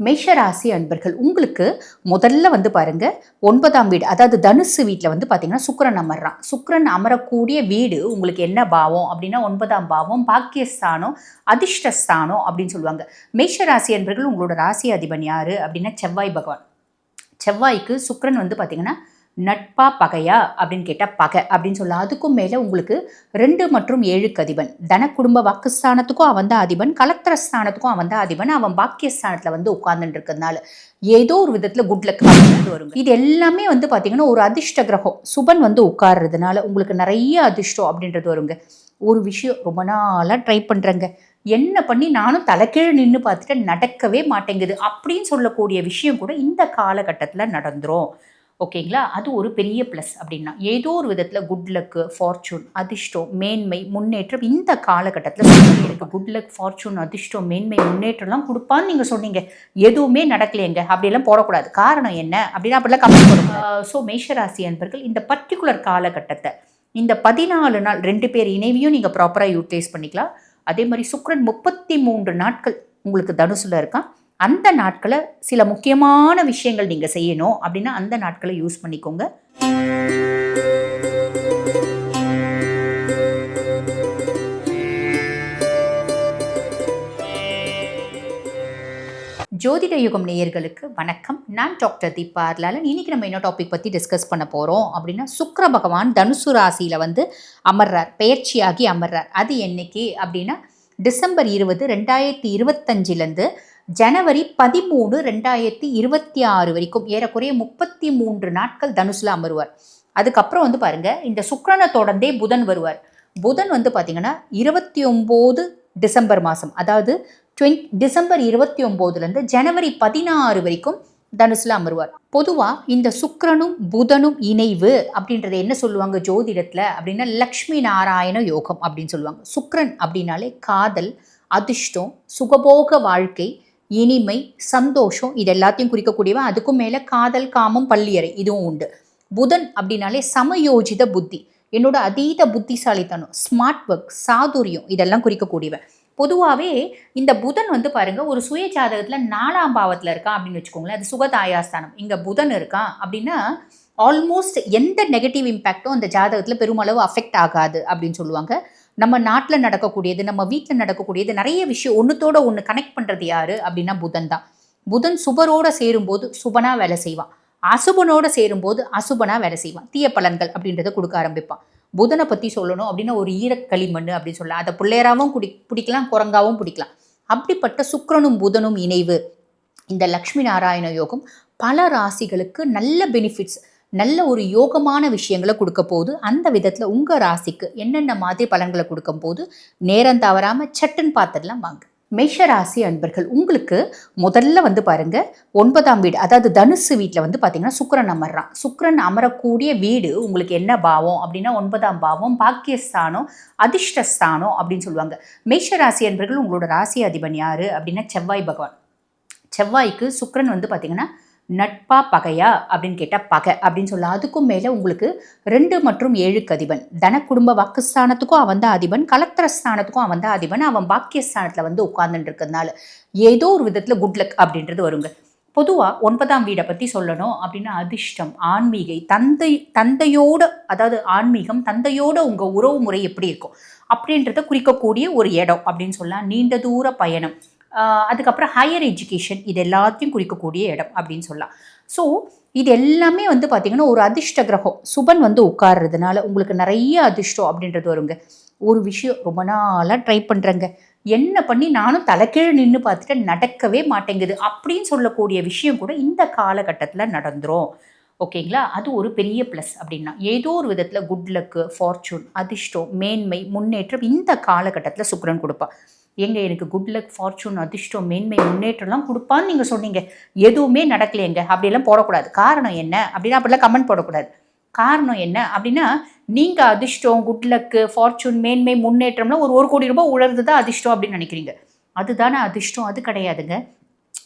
மேஷராசி அன்பர்கள் உங்களுக்கு முதல்ல வந்து பாருங்க ஒன்பதாம் வீடு அதாவது தனுசு வீட்டில் வந்து பார்த்தீங்கன்னா சுக்கரன் அமர்றான். சுக்கரன் அமரக்கூடிய வீடு உங்களுக்கு என்ன பாவம் அப்படின்னா ஒன்பதாம் பாவம் பாக்கியஸ்தானம் அதிர்ஷ்டஸ்தானம் அப்படின்னு சொல்லுவாங்க. மேஷராசி அன்பர்கள் உங்களோட ராசி அதிபன் யாரு அப்படின்னா செவ்வாய் பகவான். செவ்வாய்க்கு சுக்கரன் வந்து பார்த்தீங்கன்னா நட்பா பகையா அப்படின்னு கேட்டால் பகை அப்படின்னு சொல்லலாம். அதுக்கும் மேலே உங்களுக்கு ரெண்டு மற்றும் ஏழுக்கு அதிபன் தன குடும்ப வாக்குஸ்தானத்துக்கும் அவன் தான் அதிபன். கலத்திரஸ்தானத்துக்கும் அவன் தான் அதிபன். அவன் பாக்கியஸ்தானத்தில் வந்து உட்கார்ந்துட்டு இருக்கிறதுனால ஏதோ ஒரு விதத்தில் குட் லக் வரும் இது எல்லாமே வந்து பார்த்தீங்கன்னா ஒரு அதிர்ஷ்ட கிரகம். சுபன் வந்து உட்கார்றதுனால உங்களுக்கு நிறைய அதிர்ஷ்டம் அப்படின்றது வருங்க. ஒரு விஷயம் ரொம்ப நாளாக ட்ரை பண்ணுறேங்க என்ன பண்ணி நானும் தலைக்கீழ் நின்று பார்த்துட்டு நடக்கவே மாட்டேங்குது அப்படின்னு சொல்லக்கூடிய விஷயம் கூட இந்த காலகட்டத்தில் நடந்துரும். ஓகேங்களா? அது ஒரு பெரிய ப்ளஸ் அப்படின்னா ஏதோ ஒரு விதத்தில் குட் லக்கு ஃபார்ச்சூன் அதிர்ஷ்டம் மேன்மை முன்னேற்றம் இந்த காலகட்டத்தில் எனக்கு குட் லக் ஃபார்ச்சூன் அதிர்ஷ்டம் மேன்மை முன்னேற்றம்லாம் கொடுப்பான்னு நீங்கள் சொன்னீங்க. எதுவுமே நடக்கலையேங்க அப்படியெல்லாம் போடக்கூடாது. காரணம் என்ன? அப்படின்னா அப்படிலாம் கம்மி ஸோ மேஷராசி அன்பர்கள் இந்த பர்டிகுலர் காலகட்டத்தை இந்த பதினாலு நாள் ரெண்டு பேர் இணைவையும் நீங்கள் ப்ராப்பராக யூட்டிலைஸ் பண்ணிக்கலாம். அதே மாதிரி சுக்ரன் முப்பத்தி மூன்று நாட்கள் உங்களுக்கு தனுசில் இருக்கான். அந்த நாட்களை சில முக்கியமான விஷயங்கள் நீங்கள் செய்யணும் அப்படின்னா அந்த நாட்களை யூஸ் பண்ணிக்கோங்க. ஜோதிட யுகம் நேயர்களுக்கு வணக்கம். நான் டாக்டர் தீபா அர்லாலன். இன்னைக்கு நம்ம என்ன டாபிக் பற்றி டிஸ்கஸ் பண்ண போகிறோம் அப்படின்னா சுக்கர பகவான் தனுசு ராசியில் வந்து அமர்றார் பெயர்ச்சியாகி அமர்றார். அது என்னைக்கு அப்படின்னா டிசம்பர் இருபது ரெண்டாயிரத்தி இருபத்தஞ்சிலேருந்து ஜனவரி பதிமூணு ரெண்டாயிரத்தி இருபத்தி ஆறு வரைக்கும் ஏறக்குறைய முப்பத்தி மூன்று நாட்கள் தனுசில் அமருவார் அதுக்கப்புறம் வந்து பாருங்க இந்த சுக்கரனை தொடர்ந்தே புதன் வருவார். புதன் வந்து பார்த்தீங்கன்னா இருபத்தி ஒம்பது டிசம்பர் மாதம் அதாவது டுவெண்ட் டிசம்பர் இருபத்தி ஒம்போதுலேருந்து ஜனவரி பதினாறு வரைக்கும் தனுசில் அமருவார் பொதுவாக இந்த சுக்கரனும் புதனும் இணைவு அப்படின்றத என்ன சொல்லுவாங்க ஜோதிடத்தில் அப்படின்னா லக்ஷ்மி நாராயண யோகம் அப்படின்னு சொல்லுவாங்க. சுக்கரன் அப்படின்னாலே காதல் அதிர்ஷ்டம் சுகபோக வாழ்க்கை இனிமை சந்தோஷம் இது எல்லாத்தையும் குறிக்கக்கூடியவன் அதுக்கும் மேலே காதல் காமம் பள்ளியறை இதுவும் உண்டு. புதன் அப்படின்னாலே சமயோஜித புத்தி. என்னோட அதீத புத்திசாலித்தனம் ஸ்மார்ட் ஒர்க் சாதுரியம் இதெல்லாம் குறிக்கக்கூடியவன் பொதுவாகவே இந்த புதன் வந்து பாருங்கள் ஒரு சுய ஜாதகத்தில் நாலாம் பாவத்தில் இருக்கான் அப்படின்னு வச்சுக்கோங்களேன். அது சுகதாயாஸ்தானம். இங்கே புதன் இருக்கான் அப்படின்னா ஆல்மோஸ்ட் எந்த நெகட்டிவ் இம்பேக்டும் அந்த ஜாதகத்தில் பெருமளவு அஃபெக்ட் ஆகாது அப்படின்னு சொல்லுவாங்க. நம்ம நாட்டில் நடக்கக்கூடியது நம்ம வீட்டில் நடக்கக்கூடியது நிறைய விஷயம் ஒன்றுத்தோட ஒன்று கனெக்ட் பண்ணுறது யாரு? அப்படின்னா புதன் தான். புதன் சுபரோட சேரும்போது சுபனா வேலை செய்வான். அசுபனோட சேரும்போது அசுபனா வேலை செய்வான். தீய பலன்கள் அப்படின்றத கொடுக்க ஆரம்பிப்பான். புதனை பற்றி சொல்லணும் அப்படின்னா ஒரு ஈரக்களிமண் அப்படின்னு சொல்லலாம். அதை பிள்ளையராகவும் குடி பிடிக்கலாம் குரங்காவும் பிடிக்கலாம். அப்படிப்பட்ட சுக்கரனும் புதனும் இணைவு. இந்த லக்ஷ்மி நாராயண யோகம் பல ராசிகளுக்கு நல்ல பெனிஃபிட்ஸ் நல்ல ஒரு யோகமான விஷயங்களை கொடுக்க போது அந்த விதத்தில் உங்கள் ராசிக்கு என்னென்ன மாதிரி பலன்களை கொடுக்கும் போது நேரம் தவறாமல் சட்டுன்னு பார்த்துடலாம் வாங்க. மேஷராசி அன்பர்கள் உங்களுக்கு முதல்ல வந்து பாருங்கள் ஒன்பதாம் வீடு அதாவது தனுசு வீட்டில் வந்து பார்த்தீங்கன்னா சுக்கரன் அமர்றான். சுக்கரன் அமரக்கூடிய வீடு உங்களுக்கு என்ன பாவம் அப்படின்னா ஒன்பதாம் பாவம் பாக்கியஸ்தானம் அதிர்ஷ்டஸ்தானம் அப்படின்னு சொல்லுவாங்க. மேஷராசி அன்பர்கள் உங்களோட ராசி அதிபன் யார் அப்படின்னா செவ்வாய் பகவான். செவ்வாய்க்கு சுக்கரன் வந்து பார்த்தீங்கன்னா நட்பா பகையா அப்படின்னு கேட்டால் பகை அப்படின்னு சொல்லலாம். அதுக்கும் மேலே உங்களுக்கு ரெண்டு மற்றும் ஏழுக்கு அதிபன். தன குடும்ப வாக்குஸ்தானத்துக்கும் அவன் தான் அதிபன். கலத்திரஸ்தானத்துக்கும் அவன் தான் அதிபன். அவன் பாக்கியஸ்தானத்தில் வந்து உட்கார்ந்துட்டு இருக்கிறதுனால ஏதோ ஒரு விதத்தில் குட் லக் அப்படின்றது வருங்க. பொதுவாக ஒன்பதாம் வீடை பற்றி சொல்லணும் அப்படின்னா அதிர்ஷ்டம் ஆன்மீகை தந்தை தந்தையோட அதாவது ஆன்மீகம் தந்தையோட உங்கள் உறவு முறை எப்படி இருக்கும் அப்படின்றத குறிக்கக்கூடிய ஒரு இடம் அப்படின்னு சொல்லலாம். நீண்ட தூர பயணம். அதுக்கப்புறம் ஹையர் எஜுகேஷன் இது எல்லாத்தையும் குறிக்கக்கூடிய இடம் அப்படின்னு சொல்லலாம். ஸோ இது எல்லாமே வந்து பார்த்திங்கன்னா ஒரு அதிர்ஷ்ட கிரகம். சுபன் வந்து உட்கார்றதுனால உங்களுக்கு நிறைய அதிர்ஷ்டம் அப்படின்றது வருங்க. ஒரு விஷயம் ரொம்ப நாளாக ட்ரை பண்ணுறேங்க என்ன பண்ணி நானும் தலைக்கீழ் நின்று பார்த்துட்டு நடக்கவே மாட்டேங்குது அப்படின்னு சொல்லக்கூடிய விஷயம் கூட இந்த காலகட்டத்தில் நடந்துரும். ஓகேங்களா? அது ஒரு பெரிய ப்ளஸ் அப்படின்னா. ஏதோ ஒரு விதத்தில் குட் லக்கு ஃபார்ச்சூன் அதிர்ஷ்டம் மேன்மை முன்னேற்றம் இந்த காலகட்டத்தில் சுக்கரன் கொடுப்பான் எங்க எனக்கு குட் லக் ஃபார்ச்சூன் அதிர்ஷ்டம் மேன்மை முன்னேற்றம்லாம் கொடுப்பான்னு நீங்கள் சொன்னீங்க. எதுவுமே நடக்கலையேங்க. அப்படியெல்லாம் போடக்கூடாது. காரணம் என்ன? அப்படின்னா அப்படிலாம் கமெண்ட் போடக்கூடாது. காரணம் என்ன? அப்படின்னா நீங்கள் அதிர்ஷ்டம் குட் லக்கு ஃபார்ச்சூன் மேன்மை முன்னேற்றம்லாம் ஒரு ஒரு கோடி ரூபாய் உழறது தான் அதிர்ஷ்டம் அப்படின்னு நினைக்கிறீங்க. அதுதானே அதிர்ஷ்டம்? அது கிடையாதுங்க.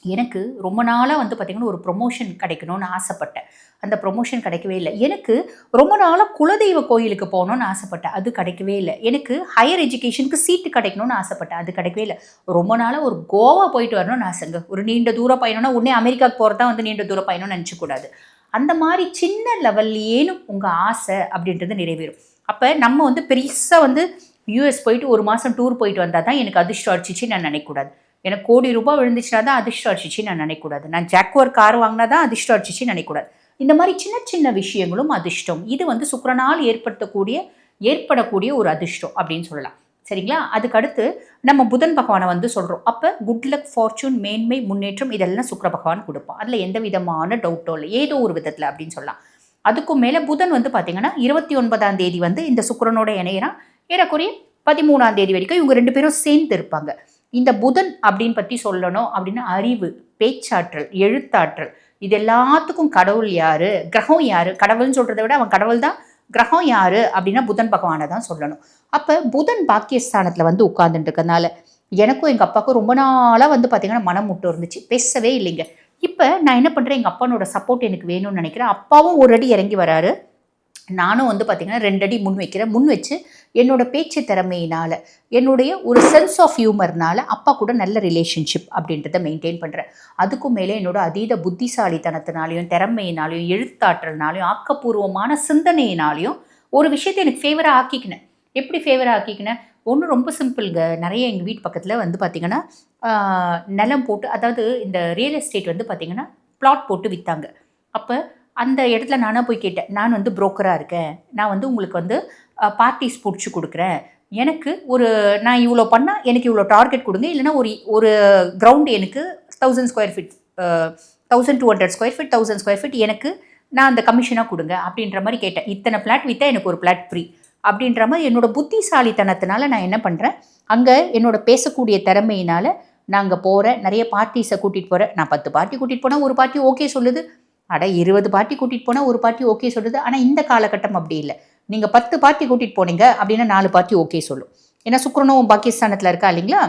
எனக்கு ரொம்ப நாளாக வந்து பார்த்திங்கன்னா ஒரு ப்ரொமோஷன் கிடைக்கணும்னு ஆசைப்பட்டேன். அந்த ப்ரொமோஷன் கிடைக்கவே இல்லை. எனக்கு ரொம்ப நாளாக குலதெய்வ கோயிலுக்கு போகணும்னு ஆசைப்பட்டேன். அது கிடைக்கவே இல்லை. எனக்கு ஹையர் எஜுகேஷனுக்கு சீட்டு கிடைக்கணும்னு ஆசைப்பட்டேன். அது கிடைக்கவே இல்லை. ரொம்ப நாளாக ஒரு கோவா போயிட்டு வரணும்னு ஆசைங்க. ஒரு நீண்ட தூர பயணம்னா உடனே அமெரிக்காவுக்கு போகிறதா வந்து நீண்ட தூர பயணம்னு நினச்சக்கூடாது அந்த மாதிரி சின்ன லெவல்லையேனும் உங்கள் ஆசை அப்படின்றது நிறைவேறும். அப்போ நம்ம வந்து பெருசாக வந்து யூஎஸ் போயிட்டு ஒரு மாதம் டூர் போயிட்டு வந்தால் தான் எனக்கு அதிர்ஷ்டம் அடிச்சிச்சு நான் நினைக்கக்கூடாது. எனக்கு கோடி ரூபாய் விழுந்துச்சுனா தான் அதிர்ஷ்டம் அடிச்சிச்சு நான் நினைக்கக்கூடாது. நான் ஜாக்குவர் கார் வாங்கினா தான் அதிர்ஷ்டம் அடிச்சிச்சு நினைக்கக்கூடாது. இந்த மாதிரி சின்ன சின்ன விஷயங்களும் அதிர்ஷ்டம். இது வந்து சுக்கரனால் ஏற்படுத்தக்கூடிய ஏற்படக்கூடிய ஒரு அதிர்ஷ்டம் அப்படின்னு சொல்லலாம். சரிங்களா? அதுக்கு அடுத்து நம்ம புதன் பகவானை வந்து சொல்கிறோம் அப்போ குட் லக் ஃபார்ச்சூன் மேன்மை முன்னேற்றம் இதெல்லாம் சுக்கர பகவான் கொடுப்பான். அதில் எந்த விதமான டவுட்டோ இல்லை ஏதோ ஒரு விதத்தில் அப்படின்னு சொல்லலாம். அதுக்கும் மேலே புதன் வந்து பார்த்திங்கன்னா இருபத்தி ஒன்பதாம் தேதி வந்து இந்த சுக்கரனோட இணையிறான் ஏறக்குறைய பதிமூணாம் தேதி வரைக்கும் இவங்க ரெண்டு பேரும் சேர்ந்து இருப்பாங்க. இந்த புதன் அப்படின்னு பற்றி சொல்லணும் அப்படின்னா அறிவு பேச்சாற்றல் எழுத்தாற்றல். இது எல்லாத்துக்கும் கடவுள் யாரு? கிரகம் யாரு? கடவுள்னு சொல்கிறத விட அவன் கடவுள் தான். கிரகம் யாரு? அப்படின்னா புதன் பகவானை தான் சொல்லணும். அப்போ புதன் பாக்கியஸ்தானத்தில் வந்து உட்கார்ந்துட்டு இருக்கனால எனக்கும் எங்கள் அப்பாவுக்கும் ரொம்ப நாளாக வந்து பார்த்திங்கன்னா மனம் முட்டு இருந்துச்சு. பேசவே இல்லைங்க. இப்போ நான் என்ன பண்ணுறேன் எங்கள் அப்பானோட சப்போர்ட் எனக்கு வேணும்னு நினைக்கிறேன். அப்பாவும் ஒரு அடி இறங்கி வராரு. நானும் வந்து பார்த்திங்கன்னா ரெண்டு அடி முன் வைக்கிறேன். முன் வச்சு என்னோட பேச்சு திறமையினால் என்னுடைய ஒரு சென்ஸ் ஆஃப் ஹியூமர்னால அப்பா கூட நல்ல ரிலேஷன்ஷிப் அப்படின்றத மெயின்டைன் பண்ணுறேன் அதுக்கும் மேலே என்னோட அதீத புத்திசாலித்தனத்தினாலையும் திறமையினாலையும் எழுத்தாற்றல்னாலையும் ஆக்கப்பூர்வமான சிந்தனையினாலையும் ஒரு விஷயத்தை எனக்கு ஃபேவராக ஆக்கிக்கினேன். எப்படி ஃபேவராக ஆக்கிக்கினேன்? ஒன்று ரொம்ப சிம்பிள்ங்க நிறைய எங்கள் வீட்டு பக்கத்தில் வந்து பார்த்திங்கன்னா நிலம் போட்டு அதாவது இந்த ரியல் எஸ்டேட் வந்து பார்த்திங்கன்னா பிளாட் போட்டு விற்றாங்க அப்போ அந்த இடத்துல நானாக போய் கேட்டேன் நான் வந்து புரோக்கராக இருக்கேன். நான் வந்து உங்களுக்கு வந்து பார்ட்டிஸ் பிடிச்சி கொடுக்குறேன். எனக்கு ஒரு நான் இவ்வளோ பண்ணால் எனக்கு இவ்வளோ டார்கெட் கொடுங்க. இல்லைனா ஒரு ஒரு கிரவுண்ட் எனக்கு thousand square feet thousand two hundred square feet thousand square feet எனக்கு நான் அந்த கமிஷனாக கொடுங்க. அப்படின்ற மாதிரி கேட்டேன். இத்தனை பிளாட் விற்றா எனக்கு ஒரு பிளாட் ஃப்ரீ அப்படின்ற மாதிரி என்னோட புத்திசாலித்தனத்தினால நான் என்ன பண்ணுறேன் அங்கே என்னோட பேசக்கூடிய திறமையினால் நான் அங்கே போகிறேன் நிறைய பார்ட்டிஸை கூட்டிகிட்டு போகிறேன் நான் பத்து பார்ட்டி கூட்டிகிட்டு போனால் ஒரு பார்ட்டி ஓகே சொல்லுது. அட இருபது பார்ட்டி கூட்டிகிட்டு போனால் ஒரு பார்ட்டி ஓகே சொல்லுது ஆனால் இந்த காலகட்டம் அப்படி இல்லை. நீங்கள் பத்து பார்ட்டி கூட்டிகிட்டு போனீங்க அப்படின்னா நாலு பார்ட்டி ஓகே சொல்லும். ஏன்னா சுக்ரனும் பாகிஸ்தானத்தில் இருக்கா இல்லைங்களா?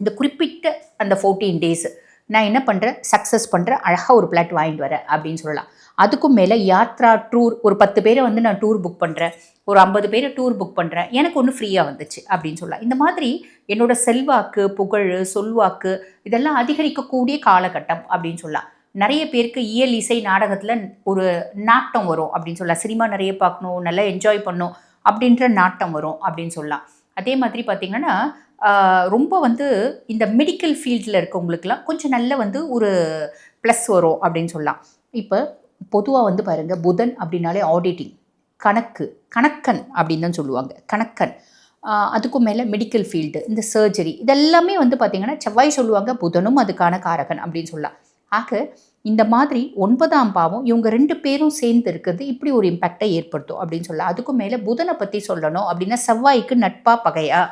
இந்த குறிப்பிட்ட அந்த ஃபோர்டீன் டேஸ் நான் என்ன பண்ணுறேன் சக்ஸஸ் பண்ணுறேன் அழகாக ஒரு பிளாட் வாங்கிட்டு வரேன் அப்படின்னு சொல்லலாம். அதுக்கும் மேலே யாத்ரா டூர் ஒரு பத்து பேரை வந்து நான் டூர் புக் பண்ணுறேன் ஒரு ஐம்பது பேரை டூர் புக் பண்ணுறேன் எனக்கு ஒன்று ஃப்ரீயாக வந்துச்சு அப்படின்னு சொல்லலாம். இந்த மாதிரி என்னோடய செல்வாக்கு புகழ் சொல்வாக்கு இதெல்லாம் அதிகரிக்கக்கூடிய காலகட்டம் அப்படின்னு சொல்லலாம். நிறைய பேருக்கு இயல் இசை நாடகத்தில் ஒரு நாட்டம் வரும் அப்படின்னு சொல்லலாம். சினிமா நிறைய பார்க்கணும் நல்லா என்ஜாய் பண்ணும் அப்படின்ற நாட்டம் வரும் அப்படின்னு சொல்லலாம். அதே மாதிரி பார்த்திங்கன்னா ரொம்ப வந்து இந்த மெடிக்கல் ஃபீல்டில் இருக்கவங்களுக்குலாம் கொஞ்சம் நல்ல வந்து ஒரு ப்ளஸ் வரும் அப்படின்னு சொல்லலாம். இப்போ பொதுவாக வந்து பாருங்கள் புதன் அப்படின்னாலே ஆடிட்டிங் கணக்கு கணக்கன் அப்படின்னு தான் சொல்லுவாங்க. கணக்கன். அதுக்கும் மேலே மெடிக்கல் ஃபீல்டு இந்த சர்ஜரி இதெல்லாமே வந்து பார்த்திங்கன்னா செவ்வாய் சொல்லுவாங்க புதனும் அதுக்கான காரகன் அப்படின்னு சொல்லலாம். ஆக இந்த மாதிரி ஒன்பதாம் பாவம் இவங்க ரெண்டு பேரும் சேர்ந்து இருக்கிறது இப்படி ஒரு இம்பேக்டை ஏற்படுத்தும் அப்படின்னு சொல்லலாம் அதுக்கும் மேலே புதனை பற்றி சொல்லணும் அப்படின்னா செவ்வாய்க்கு நட்பா பகையா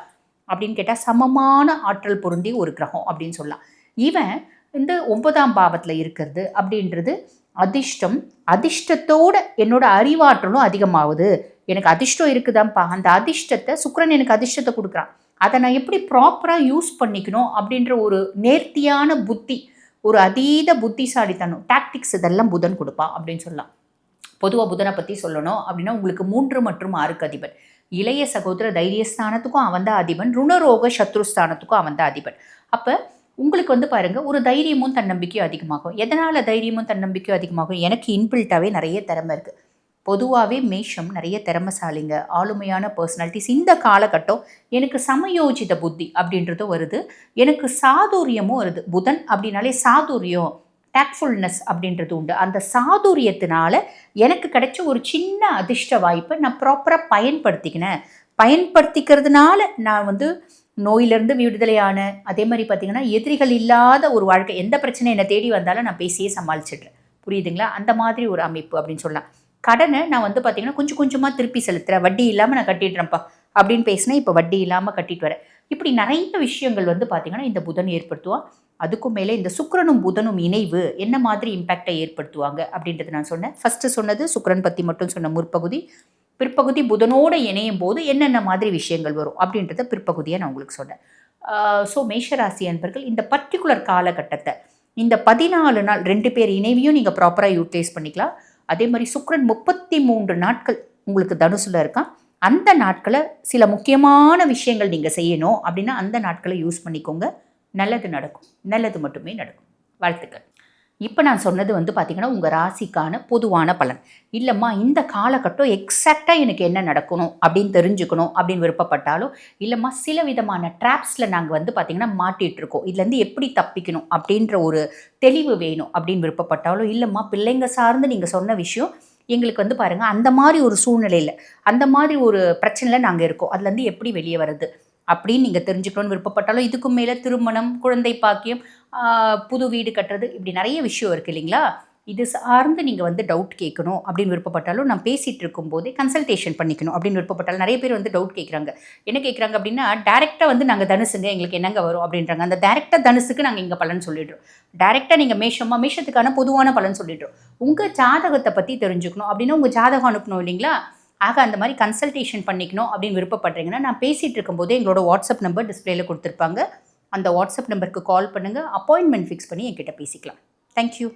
அப்படின்னு கேட்டால் சமமான ஆற்றல் பொருந்தி ஒரு கிரகம் அப்படின்னு சொல்லலாம். இவன் இந்த ஒன்பதாம் பாவத்தில் இருக்கிறது அப்படின்றது அதிர்ஷ்டம். அதிர்ஷ்டத்தோட என்னோட அறிவாற்றலும் அதிகமாகுது. எனக்கு அதிர்ஷ்டம் இருக்குதான்ப்பா அந்த அதிர்ஷ்டத்தை சுக்கரன் எனக்கு அதிர்ஷ்டத்தை கொடுக்குறான். அதை நான் எப்படி ப்ராப்பராக யூஸ் பண்ணிக்கணும் அப்படின்ற ஒரு நேர்த்தியான புத்தி ஒரு அதீத புத்திசாலித்தனம். டாக்டிக்ஸ் இதெல்லாம் புதன் கொடுப்பான் அப்படின்னு சொல்லலாம். பொதுவாக புதனை பற்றி சொல்லணும் அப்படின்னா உங்களுக்கு மூன்று மற்றும் ஆறுக்கு அதிபன். இளைய சகோதர தைரியஸ்தானத்துக்கும் அவன் தான் அதிபன். ருணரோக சத்ருஸ்தானத்துக்கும் அவன் தான் அதிபன். அப்போ உங்களுக்கு வந்து பாருங்கள் ஒரு தைரியமும் தன்னம்பிக்கையும் அதிகமாகும். எதனால் தைரியமும் தன்னம்பிக்கையும் அதிகமாகும்? எனக்கு இன்பில்ட்டாகவே நிறைய திறமை இருக்குது பொதுவாகவே மேஷம் நிறைய திறமசாலிங்க ஆளுமையான பர்சனாலிட்டிஸ் இந்த காலகட்டம் எனக்கு சமயோஜித புத்தி அப்படின்றதும் வருது. எனக்கு சாதுரியமும் வருது. புதன் அப்படின்னாலே சாதுரியம் டேக்ஃபுல்னஸ் அப்படின்றது உண்டு. அந்த சாதுரியத்தினால எனக்கு கிடைச்ச ஒரு சின்ன அதிர்ஷ்ட வாய்ப்பை நான் ப்ராப்பராக பயன்படுத்திக்கினேன். பயன்படுத்திக்கிறதுனால நான் வந்து நோயிலிருந்து விடுதலையான அதே மாதிரி பார்த்திங்கன்னா எதிரிகள் இல்லாத ஒரு வாழ்க்கை எந்த பிரச்சனை என்னை தேடி வந்தாலும் நான் பேசியே சமாளிச்சிடுறேன். புரியுதுங்களா? அந்த மாதிரி ஒரு அமைப்பு அப்படின்னு சொல்லலாம். கடனை நான் வந்து பார்த்தீங்கன்னா கொஞ்சம் கொஞ்சமாக திருப்பி செலுத்துகிறேன் வட்டி இல்லாமல் நான் கட்டிடுறேன்ப்பா. அப்படின்னு பேசினேன் இப்போ வட்டி இல்லாமல் கட்டிட்டு வரேன். இப்படி நிறைய விஷயங்கள் வந்து பார்த்திங்கன்னா இந்த புதன் ஏற்படுத்துவான் அதுக்கும் மேலே இந்த சுக்கரனும் புதனும் இணைவு என்ன மாதிரி இம்பேக்டை ஏற்படுத்துவாங்க அப்படின்றது நான் சொன்னேன். ஃபஸ்ட்டு சொன்னது சுக்கரன் பற்றி மட்டும் சொன்ன முற்பகுதி. பிற்பகுதி புதனோடு இணையும் போது என்னென்ன மாதிரி விஷயங்கள் வரும் அப்படின்றத பிற்பகுதியை நான் உங்களுக்கு சொன்னேன். ஸோ மேஷராசி அன்பர்கள் இந்த பர்டிகுலர் காலகட்டத்தை இந்த பதினாலு நாள் ரெண்டு பேர் இணைவையும் நீங்கள் ப்ராப்பராக யூட்டிலைஸ் பண்ணிக்கலாம். அதே மாதிரி சுக்ரன் முப்பத்தி மூன்று நாட்கள் உங்களுக்கு தனுசுல இருக்கான். அந்த நாட்களை சில முக்கியமான விஷயங்கள் நீங்கள் செய்யணும் அப்படின்னா அந்த நாட்களை யூஸ் பண்ணிக்கோங்க. நல்லது நடக்கும். நல்லது மட்டுமே நடக்கும். வாழ்த்துக்கள். இப்போ நான் சொன்னது வந்து பார்த்திங்கன்னா உங்கள் ராசிக்கான பொதுவான பலன். இல்லைம்மா இந்த காலகட்டம் எக்ஸாக்டாக எனக்கு என்ன நடக்கணும் அப்படின்னு தெரிஞ்சுக்கணும் அப்படின்னு விருப்பப்பட்டாலோ இல்லைம்மா சில விதமான ட்ராப்ஸில் நாங்கள் வந்து பார்த்திங்கன்னா மாட்டிகிட்டு இருக்கோம் இதுலேருந்து எப்படி தப்பிக்கணும் அப்படின்ற ஒரு தெளிவு வேணும் அப்படின்னு விருப்பப்பட்டாலோ இல்லைம்மா பிள்ளைங்க சார்ந்து நீங்கள் சொன்ன விஷயம் எங்களுக்கு வந்து பாருங்கள் அந்த மாதிரி ஒரு சூழ்நிலையில் அந்த மாதிரி ஒரு பிரச்சனையில் நாங்கள் இருக்கோம். அதுலேருந்து எப்படி வெளியே வருது அப்படின்னு நீங்கள் தெரிஞ்சுக்கணும்னு விருப்பப்பட்டாலும் இதுக்கும் மேலே திருமணம் குழந்தை பாக்கியம் புது வீடு கட்டுறது இப்படி நிறைய விஷயம் இருக்குது இல்லைங்களா? இது சார்ந்து நீங்கள் வந்து டவுட் கேட்கணும் அப்படின்னு விருப்பப்பட்டாலும் நான் பேசிகிட்டு இருக்கும்போதே கன்சல்டேஷன் பண்ணிக்கணும் அப்படின்னு விருப்பப்பட்டாலும் நிறைய பேர் வந்து டவுட் கேட்குறாங்க. என்ன கேட்குறாங்க அப்படின்னா டேரெக்டாக வந்து நாங்கள் தனுசுங்க எங்களுக்கு என்னங்க வரும் அப்படின்றாங்க. அந்த டேரெக்டாக தனுசுக்கு நாங்கள் இங்கே பலன் சொல்லிடுறோம். டேரெக்டாக நீங்கள் மேஷமாக மேஷத்துக்கான பொதுவான பலன் சொல்லிடுறோம். உங்கள் ஜாதகத்தை பற்றி தெரிஞ்சுக்கணும் அப்படின்னா உங்கள் ஜாதகம் அனுப்பணும் இல்லைங்களா? ஆக அந்த மாதிரி கன்சல்டேஷன் பண்ணிக்கணும் அப்படின்னு விருப்பப்படுறீங்கன்னா நான் பேசிகிட்டு இருக்கும்போதே எங்களோட வாட்ஸ்அப் நம்பர் டிஸ்பிளேல கொடுத்துருப்பாங்க. அந்த வாட்ஸ்அப் நம்பருக்கு கால் பண்ணுங்கள் அப்பாயின்மெண்ட் ஃபிக்ஸ் பண்ணி என்கிட்ட பேசிக்கலாம். தேங்க்யூ